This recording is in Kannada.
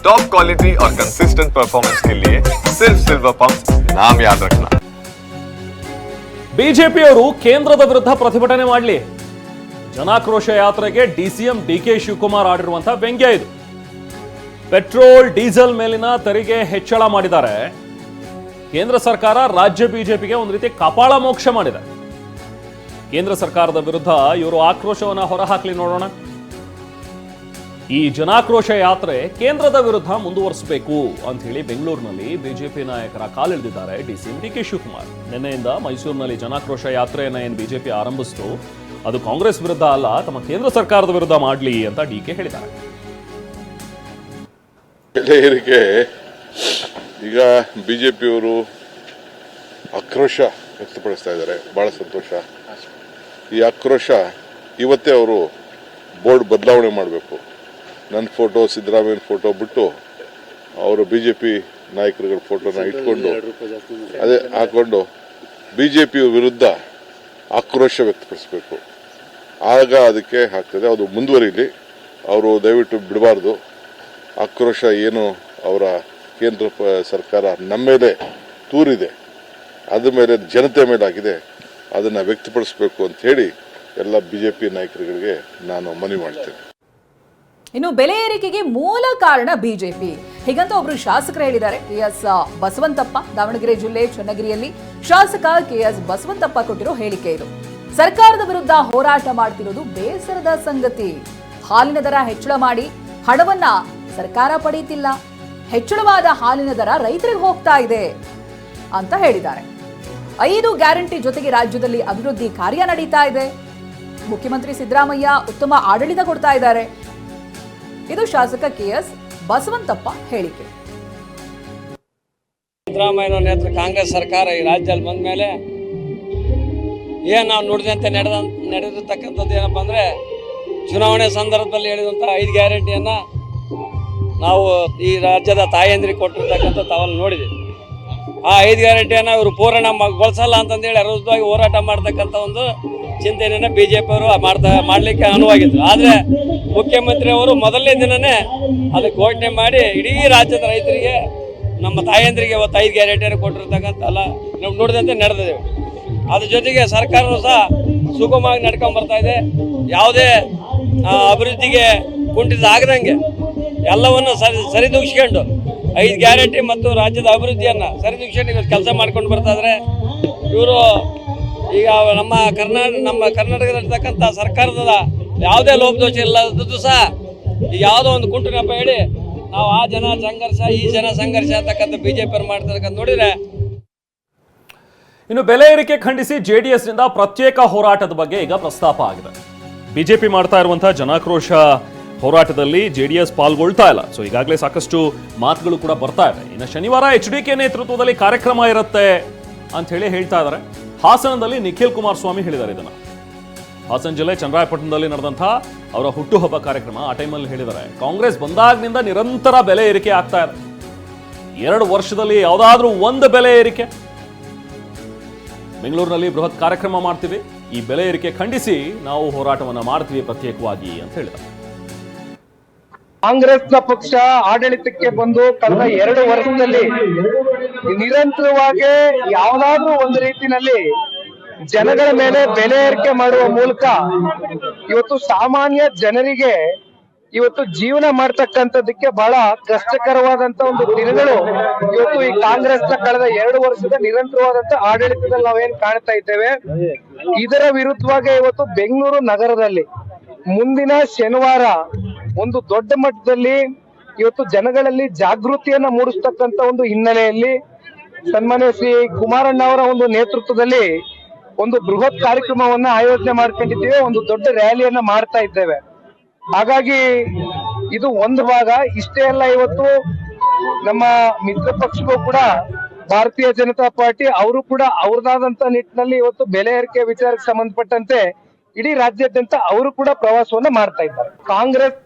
टॉप क्वालिटी और कंसिस्टेंट परफॉर्मेंस के लिए सिर्फ सिल्वर पंप नाम याद रखना ಬಿಜೆಪಿಯವರು ಕೇಂದ್ರದ ವಿರುದ್ಧ ಪ್ರತಿಭಟನೆ ಮಾಡಲಿ ಜನಾಕ್ರೋಶ ಯಾತ್ರೆಗೆ ಡಿಸಿಎಂ ಡಿ ಕೆ ಶಿವಕುಮಾರ್ ಆಡಿರುವಂತಹ ವ್ಯಂಗ್ಯ ಇದು ಪೆಟ್ರೋಲ್ ಡೀಸೆಲ್ ಮೇಲಿನ ತೆರಿಗೆ ಹೆಚ್ಚಳ ಮಾಡಿದ್ದಾರೆ ಕೇಂದ್ರ ಸರ್ಕಾರ ರಾಜ್ಯ ಬಿಜೆಪಿಗೆ ಒಂದು ರೀತಿ ಕಪಾಳ ಮೋಕ್ಷ ಮಾಡಿದೆ ಕೇಂದ್ರ ಸರ್ಕಾರದ ವಿರುದ್ಧ ಇವರು ಆಕ್ರೋಶವನ್ನ ಹೊರಹಾಕಲಿ ನೋಡೋಣ ಈ ಜನಾಕ್ರೋಶ ಯಾತ್ರೆ ಕೇಂದ್ರದ ವಿರುದ್ಧ ಮುಂದುವರಿಸಬೇಕು ಅಂತ ಹೇಳಿ ಬೆಂಗಳೂರಿನಲ್ಲಿ ಬಿಜೆಪಿ ನಾಯಕರ ಕಾಲಿಳಿದಿದ್ದಾರೆ ಡಿಸಿಎಂ ಡಿ ಕೆ ಶಿವಕುಮಾರ್. ನಿನ್ನೆಯಿಂದ ಮೈಸೂರಿನಲ್ಲಿ ಜನಾಕ್ರೋಶ ಯಾತ್ರೆಯನ್ನು ಏನು ಬಿಜೆಪಿ ಆರಂಭಿಸಿತು, ಅದು ಕಾಂಗ್ರೆಸ್ ವಿರುದ್ಧ ಅಲ್ಲ, ತಮ್ಮ ಕೇಂದ್ರ ಸರ್ಕಾರದ ವಿರುದ್ಧ ಮಾಡಲಿ ಅಂತ ಡಿ ಕೆ ಹೇಳಿದ್ದಾರೆ. ಬೆಲೆ ಏರಿಕೆ ಈಗ ಬಿ ಜೆ ಪಿಯವರು ಆಕ್ರೋಶ ವ್ಯಕ್ತಪಡಿಸ್ತಾ ಇದ್ದಾರೆ, ಬಹಳ ಸಂತೋಷ. ಈ ಆಕ್ರೋಶ ಇವತ್ತೇ ಅವರು ಬೋರ್ಡ್ ಬದಲಾವಣೆ ಮಾಡಬೇಕು. ನನ್ನ ಫೋಟೋ ಸಿದ್ದರಾಮಯ್ಯನ ಫೋಟೋ ಬಿಟ್ಟು ಅವರು ಬಿ ಜೆ ಪಿ ನಾಯಕರುಗಳ ಫೋಟೋನ ಇಟ್ಕೊಂಡು ಅದೇ ಹಾಕೊಂಡು ಬಿ ಜೆ ಪಿ ವಿರುದ್ಧ ಆಕ್ರೋಶ ವ್ಯಕ್ತಪಡಿಸಬೇಕು. ಆಗ ಅದಕ್ಕೆ ಹಾಕ್ತದೆ ಅದು ಮುಂದುವರಿಲಿ. ಅವರು ದಯವಿಟ್ಟು ಬಿಡಬಾರ್ದು. ಆಕ್ರೋಶ ಏನು ಅವರ ಕೇಂದ್ರ ಸರ್ಕಾರ ನಮ್ಮ ಮೇಲೆ ತೂರಿದೆ. ಅದ್ರ ಮೇಲೆ ಜನತೆ ಮೇಲೆ ಆಗಿದೆ ಅದನ್ನು ವ್ಯಕ್ತಪಡಿಸಬೇಕು ಅಂತ ಹೇಳಿ ಎಲ್ಲ ಬಿ ಜೆ ಪಿ ನಾಯಕರುಗಳಿಗೆ ನಾನು ಮನವಿ ಮಾಡ್ತೇನೆ. ಇನ್ನು ಬೆಲೆ ಏರಿಕೆಗೆ ಮೂಲ ಕಾರಣ ಬಿಜೆಪಿ. ಹೀಗಂತ ಒಬ್ರು ಶಾಸಕರು ಹೇಳಿದ್ದಾರೆ ಕೆ ಎಸ್ ಬಸವಂತಪ್ಪ, ದಾವಣಗೆರೆ ಜಿಲ್ಲೆ ಚನ್ನಗಿರಿಯಲ್ಲಿ ಶಾಸಕ ಕೆ ಎಸ್ ಬಸವಂತಪ್ಪ ಕೊಟ್ಟಿರೋ ಹೇಳಿಕೆ ಇದು. ಸರ್ಕಾರದ ವಿರುದ್ಧ ಹೋರಾಟ ಮಾಡ್ತಿರೋದು ಬೇಸರದ ಸಂಗತಿ. ಹಾಲಿನ ದರ ಹೆಚ್ಚಳ ಮಾಡಿ ಹಣವನ್ನ ಸರ್ಕಾರ ಪಡೀತಿಲ್ಲ ಹೆಚ್ಚಳವಾದ ಹಾಲಿನ ದರ ರೈತರಿಗೆ ಹೋಗ್ತಾ ಇದೆ ಅಂತ ಹೇಳಿದ್ದಾರೆ. ಐದು ಗ್ಯಾರಂಟಿ ಜೊತೆಗೆ ರಾಜ್ಯದಲ್ಲಿ ಅಭಿವೃದ್ಧಿ ಕಾರ್ಯ ನಡೀತಾ ಇದೆ. ಮುಖ್ಯಮಂತ್ರಿ ಸಿದ್ದರಾಮಯ್ಯ ಉತ್ತಮ ಆಡಳಿತ ಕೊಡ್ತಾ ಇದ್ದಾರೆ. ಇದು ಶಾಸಕ ಕೆಎಸ್ ಬಸವಂತಪ್ಪ ಹೇಳಿಕೆ. ಸಿದ್ದರಾಮಯ್ಯ ನೇತೃತ್ವ ಕಾಂಗ್ರೆಸ್ ಸರ್ಕಾರ ಈ ರಾಜ್ಯದಲ್ಲಿ ಬಂದ ಮೇಲೆ ಏನು ನಾವು ನುಡಿದಂತೆ ನಡೆದ ನಡೆದಿರ್ತಕ್ಕಂಥದ್ದು ಏನಪ್ಪ ಅಂದರೆ ಚುನಾವಣೆ ಸಂದರ್ಭದಲ್ಲಿ ಹೇಳಿದಂಥ ಐದು ಗ್ಯಾರಂಟಿಯನ್ನು ನಾವು ಈ ರಾಜ್ಯದ ತಾಯಂದ್ರಿಗೆ ಕೊಟ್ಟಿರ್ತಕ್ಕಂಥ ತಾವಲ್ಲಿ ನೋಡಿದ್ದೀವಿ. ಆ ಐದು ಗ್ಯಾರಂಟಿಯನ್ನು ಇವರು ಪೂರ್ಣ ಗೊಳಿಸಲ್ಲ ಅಂತಂದೇಳಿ ಅರುದ್ಧವಾಗಿ ಹೋರಾಟ ಮಾಡ್ತಕ್ಕಂಥ ಒಂದು ಚಿಂತನೆಯನ್ನು ಬಿ ಜೆ ಪಿಯವರು ಮಾಡ್ತಾ ಮಾಡಲಿಕ್ಕೆ ಅನುವಾಗಿದ್ರು. ಆದರೆ ಮುಖ್ಯಮಂತ್ರಿ ಅವರು ಮೊದಲನೇ ದಿನನೇ ಅದಕ್ಕೆ ಘೋಷಣೆ ಮಾಡಿ ಇಡೀ ರಾಜ್ಯದ ರೈತರಿಗೆ, ನಮ್ಮ ತಾಯಂದ್ರಿಗೆ ಇವತ್ತು ಐದು ಗ್ಯಾರಂಟಿಯನ್ನು ಕೊಟ್ಟಿರ್ತಕ್ಕಂಥ ಅಲ್ಲ ನಾವು ನೋಡಿದಂತೆ ನಡೆದಿದ್ದೇವೆ ಅದ್ರ ಜೊತೆಗೆ ಸರ್ಕಾರವು ಸಹ ಸುಗಮವಾಗಿ ನಡ್ಕೊಂಡ್ ಬರ್ತಾ ಇದೆ. ಯಾವುದೇ ಅಭಿವೃದ್ಧಿಗೆ ಕುಂಠಿತ ಆಗದಂಗೆ ಎಲ್ಲವನ್ನು ಸರಿ ಸರಿದೂಗಿಸ್ಕೊಂಡು ಐದು ಗ್ಯಾರಂಟಿ ಮತ್ತು ರಾಜ್ಯದ ಅಭಿವೃದ್ಧಿಯನ್ನು ಸರಿ ಇವತ್ತು ಕೆಲಸ ಮಾಡ್ಕೊಂಡು ಬರ್ತಾ ಇದ್ದಾರೆ ಇವರು ಈಗ ನಮ್ಮ ಕರ್ನಾಟಕ ನಮ್ಮ ಕರ್ನಾಟಕದಲ್ಲಿರ್ತಕ್ಕಂಥ ಸರ್ಕಾರದ ಯಾವುದೇ ಲೋಪದೋಷ ಇಲ್ಲದ್ದು ಸಹ ಈಗ ಯಾವುದೋ ಒಂದು ಕುಂಟು ನೆಪ ಹೇಳಿ ನಾವು ಆ ಜನ ಸಂಘರ್ಷ, ಈ ಜನ ಸಂಘರ್ಷ ಅಂತಕ್ಕಂಥ ಬಿ ಜೆ ಪಿಯವ್ರು ಮಾಡ್ತಕ್ಕಂಥ ನೋಡಿದ್ರೆ ಇನ್ನು ಬೆಲೆ ಏರಿಕೆ ಖಂಡಿಸಿ ಜೆಡಿಎಸ್ನಿಂದ ಪ್ರತ್ಯೇಕ ಹೋರಾಟದ ಬಗ್ಗೆ ಈಗ ಪ್ರಸ್ತಾಪ ಆಗಿದೆ. ಬಿಜೆಪಿ ಮಾಡ್ತಾ ಇರುವಂತಹ ಜನಾಕ್ರೋಶ ಹೋರಾಟದಲ್ಲಿ ಜೆಡಿಎಸ್ ಪಾಲ್ಗೊಳ್ತಾ ಇಲ್ಲ. ಸೊ ಈಗಾಗಲೇ ಸಾಕಷ್ಟು ಮಾತುಗಳು ಕೂಡ ಬರ್ತಾ ಇದೆ. ಇನ್ನು ಶನಿವಾರ ಎಚ್ ಡಿ ಕೆ ನೇತೃತ್ವದಲ್ಲಿ ಕಾರ್ಯಕ್ರಮ ಇರುತ್ತೆ ಅಂತ ಹೇಳಿ ಹೇಳ್ತಾ ಇದ್ದಾರೆ. ಹಾಸನದಲ್ಲಿ ನಿಖಿಲ್ ಕುಮಾರಸ್ವಾಮಿ ಹೇಳಿದ್ದಾರೆ ಇದನ್ನ. ಹಾಸನ ಜಿಲ್ಲೆ ಚನ್ನರಾಯಪಟ್ಟಣದಲ್ಲಿ ನಡೆದಂತಹ ಅವರ ಹುಟ್ಟುಹಬ್ಬ ಕಾರ್ಯಕ್ರಮ ಆ ಟೈಮಲ್ಲಿ ಹೇಳಿದ್ದಾರೆ. ಕಾಂಗ್ರೆಸ್ ಬಂದಾಗಿನಿಂದ ನಿರಂತರ ಬೆಲೆ ಏರಿಕೆ ಆಗ್ತಾ ಇದೆ. ಎರಡು ವರ್ಷದಲ್ಲಿ ಯಾವುದಾದ್ರೂ ಒಂದು ಬೆಲೆ ಏರಿಕೆ. ಬೆಂಗಳೂರಿನಲ್ಲಿ ಬೃಹತ್ ಕಾರ್ಯಕ್ರಮ ಮಾಡ್ತೀವಿ. ಈ ಬೆಲೆ ಏರಿಕೆ ಖಂಡಿಸಿ ನಾವು ಹೋರಾಟವನ್ನ ಮಾಡ್ತೀವಿ ಪ್ರತ್ಯೇಕವಾಗಿ ಅಂತ ಹೇಳಿದ್ದಾರೆ. ಕಾಂಗ್ರೆಸ್ನ ಪಕ್ಷ ಆಡಳಿತಕ್ಕೆ ಬಂದು ಕಳೆದ ಎರಡು ವರ್ಷದಲ್ಲಿ ನಿರಂತರವಾಗಿ ಯಾವ್ದಾದ್ರೂ ಒಂದು ರೀತಿನಲ್ಲಿ ಜನಗಳ ಮೇಲೆ ಬೆಲೆ ಏರಿಕೆ ಮಾಡುವ ಮೂಲಕ ಇವತ್ತು ಸಾಮಾನ್ಯ ಜನರಿಗೆ ಇವತ್ತು ಜೀವನ ಮಾಡ್ತಕ್ಕಂಥದ್ದಕ್ಕೆ ಬಹಳ ಕಷ್ಟಕರವಾದಂತ ಒಂದು ದಿನಗಳು ಇವತ್ತು ಈ ಕಾಂಗ್ರೆಸ್ನ ಕಳೆದ ಎರಡು ವರ್ಷದ ನಿರಂತರವಾದಂತ ಆಡಳಿತದಲ್ಲಿ ನಾವೇನ್ ಕಾಣ್ತಾ ಇದ್ದೇವೆ? ಇದರ ವಿರುದ್ಧವಾಗಿ ಇವತ್ತು ಬೆಂಗಳೂರು ನಗರದಲ್ಲಿ ಮುಂದಿನ ಶನಿವಾರ ಒಂದು ದೊಡ್ಡ ಮಟ್ಟದಲ್ಲಿ ಇವತ್ತು ಜನಗಳಲ್ಲಿ ಜಾಗೃತಿಯನ್ನ ಮೂಡಿಸ್ತಕ್ಕಂತ ಒಂದು ಹಿನ್ನೆಲೆಯಲ್ಲಿ ಸನ್ಮಾನ್ಯ ಶ್ರೀ ಕುಮಾರಣ್ಣ ಅವರ ಒಂದು ನೇತೃತ್ವದಲ್ಲಿ ಒಂದು ಬೃಹತ್ ಕಾರ್ಯಕ್ರಮವನ್ನ ಆಯೋಜನೆ ಮಾಡ್ಕೊಂಡಿದ್ದೇವೆ. ಒಂದು ದೊಡ್ಡ ರ್ಯಾಲಿಯನ್ನ ಮಾಡ್ತಾ ಇದ್ದೇವೆ. ಹಾಗಾಗಿ ಇದು ಒಂದು ಭಾಗ. ಇಷ್ಟೇ ಅಲ್ಲ, ಇವತ್ತು ನಮ್ಮ ಮಿತ್ರ ಪಕ್ಷಗೂ ಕೂಡ ಭಾರತೀಯ ಜನತಾ ಪಾರ್ಟಿ ಅವರು ಕೂಡ ಅವ್ರದಾದಂತ ನಿಟ್ಟಿನಲ್ಲಿ ಇವತ್ತು ಬೆಲೆ ಏರಿಕೆ ವಿಚಾರಕ್ಕೆ ಸಂಬಂಧಪಟ್ಟಂತೆ ಇಡೀ ರಾಜ್ಯಾದ್ಯಂತ ಅವರು ಕೂಡ ಪ್ರವಾಸವನ್ನ ಮಾಡ್ತಾ ಇದ್ದಾರೆ. ಕಾಂಗ್ರೆಸ್